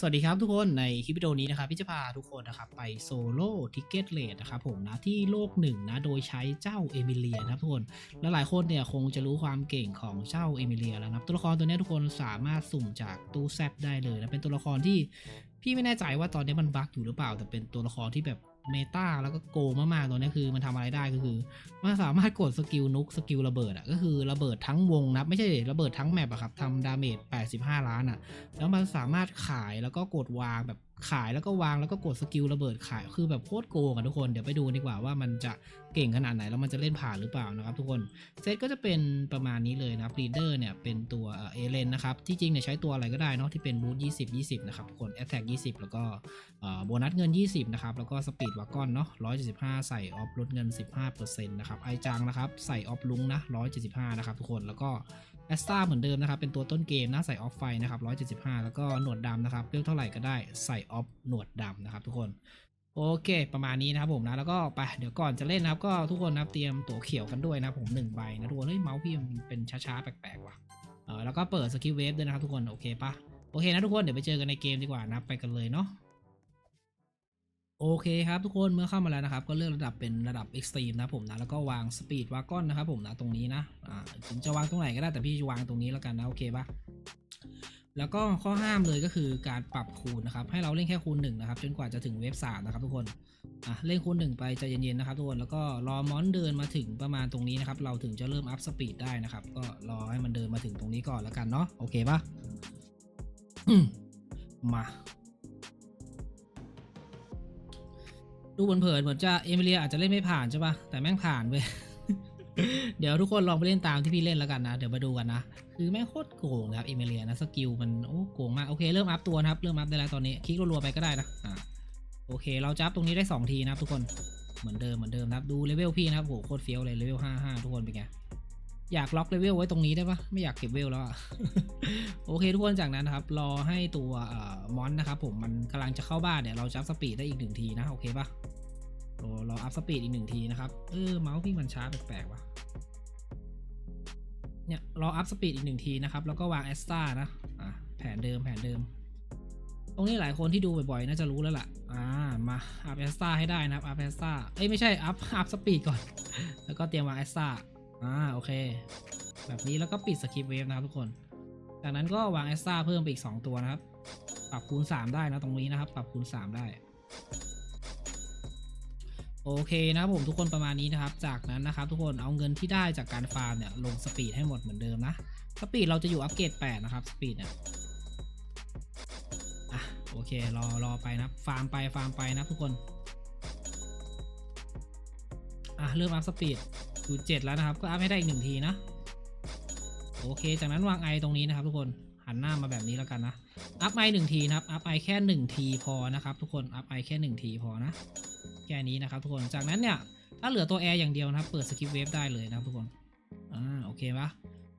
สวัสดีครับทุกคนในคลิปวิดีโอนี้นะครับพี่จะพาทุกคนนะครับไปโซโล่ทิกเก็ตเลทนะครับผมนะที่โลกหนึ่งนะโดยใช้เจ้าเอมิเลียนะครับทุกคนและหลายคนเนี่ยคงจะรู้ความเก่งของเจ้าเอมิเลียแล้วนะตัวละครตัวนี้ทุกคนสามารถสุ่มจากตู้แซบได้เลยนะเป็นตัวละครที่ พี่ไม่แน่ใจว่าตอนนี้มันบั๊กอยู่หรือเปล่า แต่เป็นตัวละครที่แบบเมตาแล้วก็โกงมากๆตัวนี้คือมันทำอะไรได้ก็คือมันสามารถกดสกิลนุกสกิลระเบิดอะก็คือระเบิดทั้งวงนะไม่ใช่ระเบิดทั้งแมปอะครับทำดาเมจ85 ล้านอะ แล้วมันสามารถขายแล้วก็กดวางแบบ ขายแล้วก็วางแล้วก็กดสกิลระเบิดขายคือแบบโคตรโกงอะทุกคนเดี๋ยวไปดูดีกว่าว่ามันจะเก่งขนาดไหนแล้วมันจะเล่นผ่านหรือเปล่านะครับทุกคนเซตก็จะเป็นประมาณนี้เลยนะครับรีเดอร์เนี่ยเป็นตัวเอเลนนะครับที่จริงเนี่ยใช้ตัวอะไรก็ได้เนาะที่เป็นบูท20 20นะครับทุกคนแอตแทก20แล้วก็โบนัสเงิน 20 นะครับ แล้วก็สปีดวากอนเนาะ175ใส่ออฟลดเงิน 15%นะครับไอจังนะครับใส่ออฟลุงนะ175นะครับทุกคนแล้วก็แอสตาเหมือนเดิมนะครับเป็นตัวต้นเกมนะใส่ออฟไฟนะครับ175แล้วก็หนวดดำนะครับเลือกเท่าไหร่ก็ได้ใส่ออฟหนวดดำนะครับทุกคนโอเค ประมาณนี้นะครับผมนะแล้วก็ไปเดี๋ยวก่อนจะเล่นนะครับ ก็ทุกคนนะครับเตรียมตั๋วเขียวกันด้วยนะผมหนึ่งใบนะทุกคนเฮ้ยเมาส์พี่มันเป็นช้าๆแปลกๆว่ะเออแล้วก็เปิดสกิลเวฟด้วยนะครับทุกคนโอเคปะโอเคนะทุกคนเดี๋ยวไปเจอกันในเกมดีกว่านะไปกันเลยเนาะโอเคครับทุกคนเมื่อเข้ามาแล้วนะครับ ก็เลือกระดับเป็นระดับ Extreme นะผมนะแล้วก็วางสปีดวากอนนะครับผมนะตรงนี้นะอ่าถึงจะวางตรงไหนก็ได้แต่พี่จะวางตรงนี้แล้วกันนะโอเคปะ แล้วก็ข้อห้ามเลยก็คือการปรับคูณนะครับ ให้เราเล่นแค่คูณ1นะครับ จนกว่าจะถึงเวฟ3นะครับทุกคนอะเล่นคูณ1ไปใจเย็นๆนะครับทุกคนแล้วก็รอมอนเดินมาถึงประมาณตรงนี้นะครับเราถึงจะเริ่มอัพสปีดได้นะครับ ก็รอให้มันเดินมาถึงตรงนี้ก่อนแล้วกันเนาะโอเคปะมาดูเผินๆเหมือนจะเอมิเลียอาจจะเล่นไม่ผ่านใช่ปะแต่แม่งผ่านเว้ย เดี๋ยวทุกคนลองไปเล่นตามที่พี่เล่นแล้วกันนะ เดี๋ยวมาดูกันนะ คือแม่โคตรโกงนะครับเอเมเลียนะสกิลมันโอ้โกงมาก โอเคเริ่มอัพตัวนะครับ เริ่มอัพได้แล้วตอนนี้ คลิกรัวๆไปก็ได้นะอ่าโอเค เราจับตรงนี้ได้ 2 ทีนะครับทุกคนเหมือนเดิมเหมือนเดิมนะครับดูเลเวลพี่นะครับโหโคตรเฟี้ยวเลยเลเวล55ทุกคนเป็นไงอยากล็อกเลเวลไว้ตรงนี้ได้ปะไม่อยากเก็บเวลแล้วอะโอเคทุกคนจากนั้นนะครับ รอให้ตัวเอ่อมอนนะครับผมมันกำลังจะเข้าบ้านเนี่ยเราจับสปีดได้อีกหนึ่งทีนะโอเคปะ รอรออัพสปีดอีกหนึ่งทีนะครับ เออเมาส์พี่มันช้าแปลกๆว่ะเนี่ยรออัพสปีดอีกหนึ่งทีนะครับ แล้วก็วางแอสตานะอะแผนเดิมแผนเดิม ตรงนี้หลายคนที่ดูบ่อยๆ น่าจะรู้แล้วล่ะ อ่ามาอัพแอสตาให้ได้นะครับอัพแอสตาเอ้ยไม่ใช่อัพอัพสปีดก่อน แล้วก็เตรียมวางแอสตาอ่าโอเค แบบนี้แล้วก็ปิดสคริปต์เวฟนะครับทุกคน จากนั้นก็วางแอสตาเพิ่มไปอีก 2 ตัวนะครับ ปรับคูณ 3 ได้นะตรงนี้นะครับ ปรับคูณ 3 ได้ โอเคนะครับผมทุกคนประมาณนี้นะครับ จากนั้นนะครับทุกคนเอาเงินที่ได้จากการฟาร์มเนี่ยลงสปีดให้หมดเหมือนเดิมนะ สปีดเราจะอยู่อัปเกรด8นะครับสปีดเนี่ยอะโอเครอรอไปนะฟาร์มไปฟาร์มไปนะทุกคนอะเริ่มอัพสปีดอยู่7แล้วนะครับ ก็อัพให้ได้อีกหนึ่งทีนะ โอเค จากนั้นวางไอตรงนี้นะครับ ทุกคนหันหน้ามาแบบนี้แล้วกันนะอัพไอหนึ่งทีนะครับอัพไอแค่หนึ่งทีพอนะครับ ทุกคนอัพไอแค่หนึ่งทีพอนะ แค่นี้นะครับทุกคนจากนั้นเนี่ยถ้าเหลือตัวแอร์อย่างเดียวนะครับเปิดสกิปเวฟได้เลยนะครับทุกคนอ่าโอเคปะ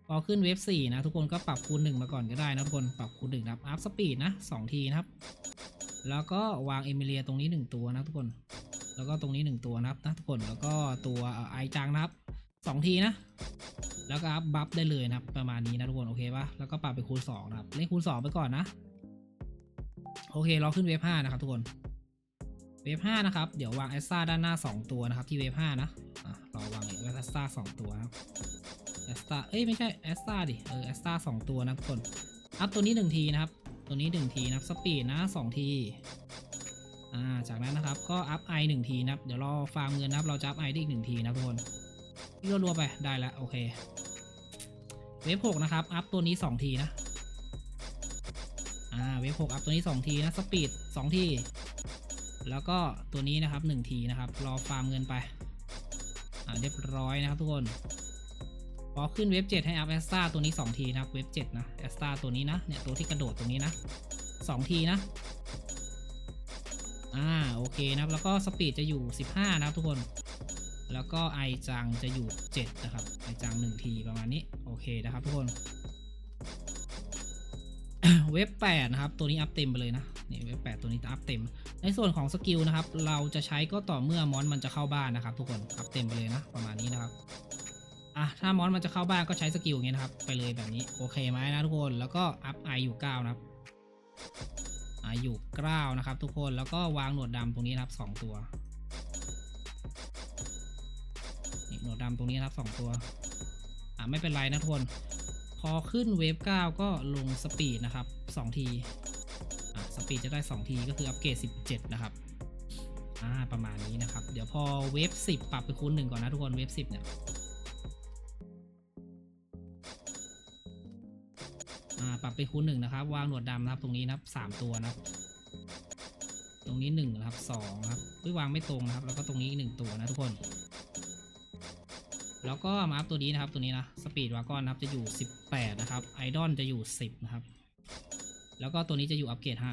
พอขึ้นเวฟ4นะทุกคนก็ปรับคูณ1มาก่อนก็ได้นะทุกคนปรับคูณ1นะครับอัพสปีดนะ2ทีนะครับ แล้วก็วางเอมิเลียตรงนี้ 1 ตัวนะทุกคน แล้วก็ตรงนี้ 1 ตัวนะครับนะทุกคนแล้วก็ตัวไอจังนะครับ2ทีนะแล้วก็อัพบัฟได้เลยนะครับประมาณนี้นะทุกคนโอเคปะแล้วก็ปรับไปคูณ2นะครับเล่นคูณ2ไปก่อนนะ โอเครอขึ้นเวฟ5นะครับทุกคน เวฟ5นะครับ เดี๋ยววางแอสตาด้านหน้า 2 ตัวนะครับ ที่เวฟ5นะอะเราวางอีกแอสตา2ตัวนะครับแอสตาเอ้ยไม่ใช่แอสตาดิ เออแอสตา2ตัวนะทุกคน อัพตัวนี้ 1 ทีนะครับ ตัวนี้ 1 ทีนะครับ สปีดนะ2ที อ่า จากนั้นนะครับ ก็อัพไอ1ทีนะครับ เดี๋ยวรอฟาร์มเงินนะครับ เราจะอัพไอได้อีก1ทีนะทุกคนรัวๆไป ได้แล้วโอเค เวฟ6นะครับ อัพตัวนี้ 2 ทีนะ อ่า เวฟ6อัพตัวนี้ 2 ทีนะ สปีด2ที แล้วก็ตัวนี้นะครับ1ทีนะครับ รอฟาร์มเงินไปอ่าเรียบร้อยนะครับทุกคนพอขึ้นเว็บ 7 ให้อัพแอสตาตัวนี้ 2 ทีนะครับเว็บ 7 นะแอสตาตัวนี้นะเนี่ยตัวที่กระโดดตรงนี้นะ 2 ทีนะอ่าโอเคนะครับ แล้วก็สปีดจะอยู่ 15 นะครับทุกคน แล้วก็ไอจังจะอยู่ 7 นะครับไอจัง 1 ทีประมาณนี้ โอเคนะครับทุกคนเว็บ8นะครับ ตัวนี้อัพเต็มไปเลยนะนี่เว็บ8ตัวนี้อัพเต็ม ในส่วนของสกิลนะครับ เราจะใช้ก็ต่อเมื่อมอนมันจะเข้าบ้านนะครับ ทุกคนอัพเต็มไปเลยนะประมาณนี้นะครับอะถ้ามอนมันจะเข้าบ้านก็ใช้สกิลอย่างเงี้ยนะครับ ไปเลยแบบนี้โอเคไหมนะทุกคนแล้วก็อัพไออยู่9นะครับอ่าอยู่กล้านะครับ ทุกคนแล้วก็วางหนวดดำตรงนี้นะครับสองตัวนี่หนวดดำตรงนี้นะครับสองตัวอ่าไม่เป็นไรนะทุกคนพอขึ้นเวฟ9ก็ลงสปีดนะครับ2ที สปีดจะได้ 2 ที ก็คืออัปเกรด 17 นะครับ อ่า ประมาณนี้นะครับ เดี๋ยวพอเวฟ10 ปรับไปคูณ 1 ก่อนนะทุกคน เวฟ10 เนี่ย อ่า ปรับไปคูณ 1 นะครับ วางหนวดดำนะครับ ตรงนี้นะครับ 3 ตัวนะครับ ตรงนี้ 1 นะครับ 2 นะครับเฮ้ยวางไม่ตรงนะครับ แล้วก็ตรงนี้อีกหนึ่งตัวนะทุกคน แล้วก็มาอัพตัวนี้นะครับ ตัวนี้นะ สปีดวากอนนะครับ จะอยู่ 18 นะครับ ไอดอลจะอยู่ 10 นะครับ แล้วก็ตัวนี้จะอยู่อัปเกรด5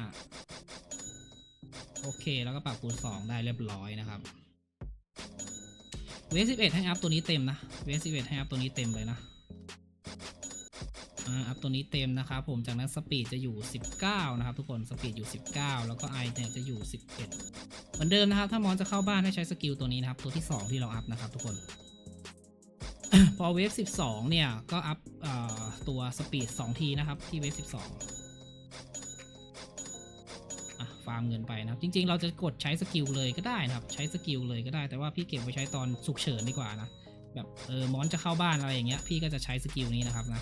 โอเค แล้วก็ปรับคูณ2ได้เรียบร้อยนะครับเวส11ให้อัพตัวนี้เต็มนะเวส11ให้อัพตัวนี้เต็มเลยนะอัพตัวนี้เต็มนะครับผมจากนั้นสปีดจะอยู่ 19 นะครับทุกคนสปีดอยู่ 19 แล้วก็ไอเนี่ยจะอยู่ 11 เหมือนเดิมนะครับ ถ้ามอนจะเข้าบ้านให้ใช้สกิลตัวนี้นะครับ ตัวที่ 2 ที่เราอัพนะครับทุกคน พอเวฟ 12 เนี่ย ก็อัพตัวสปีด 2 ทีนะครับ ที่เวฟ 12อะ ฟาร์มเงินไปนะครับ จริง ๆ เราจะกดใช้สกิลเลยก็ได้นะครับ ใช้สกิลเลยก็ได้ แต่ว่าพี่เก็บไว้ใช้ตอนฉุกเฉินดีกว่านะ แบบเออมอนจะเข้าบ้านอะไรอย่างเงี้ย พี่ก็จะใช้สกิลนี้นะครับนะ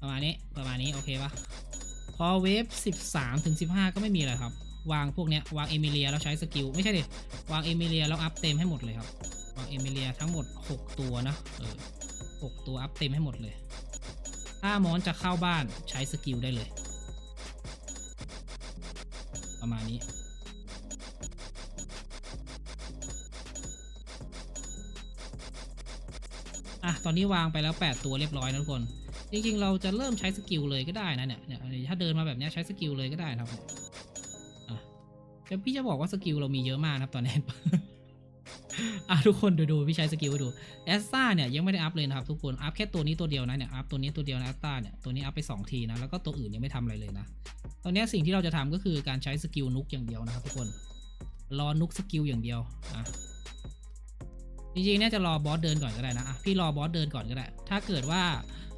ประมาณนี้ประมาณนี้โอเคปะพอเวฟ13ถึง15 ก็ไม่มีอะไรครับ วางพวกเนี้ยวางเอมิเลียแล้วใช้สกิลไม่ใช่ดิวางเอมิเลียแล้วอัพเต็มให้หมดเลยครับ วางเอมิเลียทั้งหมด 6 ตัวนะเออ6ตัวอัพเต็มให้หมดเลย ถ้ามอนจะเข้าบ้านใช้สกิลได้เลย ประมาณนี้ อะ ตอนนี้วางไปแล้ว 8 ตัวเรียบร้อยนะทุกคน จริง ๆ เราจะเริ่มใช้สกิลเลยก็ได้นะเนี่ยเนี่ย ถ้าเดินมาแบบนี้ใช้สกิลเลยก็ได้นะครับแต่พี่จะบอกว่าสกิลเรามีเยอะมากนะครับตอนนี้ อะทุกคนดูดูพี่ใช้สกิลดูแอสตาเนี่ยยังไม่ได้อัพเลยนะครับทุกคนอัพแค่ตัวนี้ตัวเดียวนะเนี่ยอัพตัวนี้ตัวเดียวนะแอสตาเนี่ยตัวนี้อัพไป 2 ทีนะแล้วก็ตัวอื่นยังไม่ทำอะไรเลยนะ ตอนนี้สิ่งที่เราจะทำก็คือการใช้สกิลนุกอย่างเดียวนะครับทุกคนรอนุกสกิลอย่างเดียวอะจริงๆเนี่ยจะรอบอสเดินก่อนก็ได้นะอะพี่รอบอสเดินก่อนก็ได้ ถ้าเกิดว่า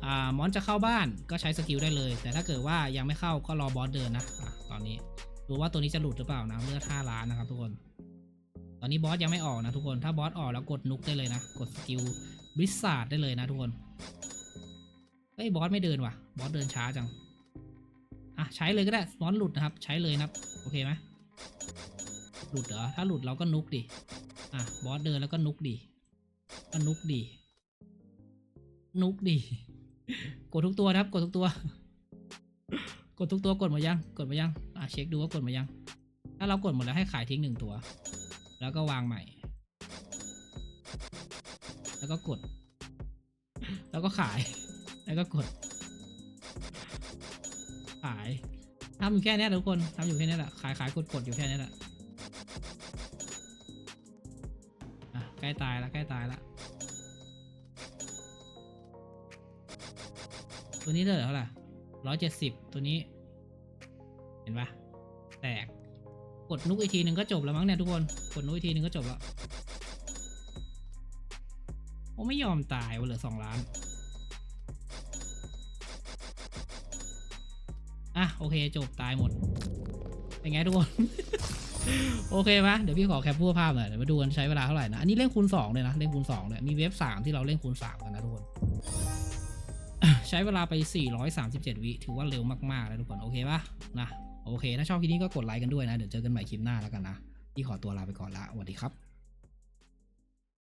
อ่ามอนจะเข้าบ้านก็ใช้สกิลได้เลย แต่ถ้าเกิดว่ายังไม่เข้าก็รอบอสเดินนะอะตอนนี้ดูว่าตัวนี้จะหลุดหรือเปล่านะเลือด5ล้านนะครับทุกคน อนนี้บอสยังไม่ออกนะทุกคน ถ้าบอสออกแล้วกดนุกได้เลยนะ กดสกิลบริษัทได้เลยนะทุกคน เฮ้ยบอสไม่เดินว่ะ บอสเดินช้าจัง อะใช้เลยก็ได้บอสหลุดนะครับ ใช้เลยนะครับโอเคไหมหลุดเหรอ ถ้าหลุดเราก็นุกดิ อะบอสเดินแล้วก็นุกดิก็นุกดิ นุกดิ กดทุกตัวครับ กดทุกตัว กดทุกตัวกดหมดยัง กดมายัง อะเช็คดูว่ากดมายัง ถ้าเรากดหมดแล้วให้ขายทิ้งหนึ่งตัว แล้วก็วางใหม่ แล้วก็กด แล้วก็ขาย แล้วก็กด ขายทำอยู่แค่นี้ทุกคนทำอยู่แค่นี้แหละ ขายขายกดกดอยู่แค่นี้แหละอะใกล้ตายแล้วใกล้ตายแล้วตัวนี้เหลือเท่าไหร่ร้อยเจ็ดสิบตัวนี้ เห็นปะ กดนุกอีกทีหนึ่งก็จบแล้วมั้งเนี่ยทุกคน กดนุกอีกทีหนึ่งก็จบแล้ว โอ้ไม่ยอมตายว่ะเหลือสองล้าน อะโอเคจบตายหมด เป็นไงทุกคน โอเคปะเดี๋ยวพี่ขอแคปพูดภาพหน่อย เดี๋ยวมาดูกันใช้เวลาเท่าไหร่นะ อันนี้เล่นคูณสองเลยนะ เล่นคูณสองเลย มีเว็บสามที่เราเล่นคูณสามกันนะทุกคน ใช้เวลาไป 437 วิ ถือว่าเร็วมากๆแล้วทุกคน โอเคปะนะ โอเค ถ้าชอบคลิปนี้ก็กดไลค์กันด้วยนะ เดี๋ยวเจอกันใหม่คลิปหน้าแล้วกันนะ ที่ขอตัวลาไปก่อนละสวัสดีครับ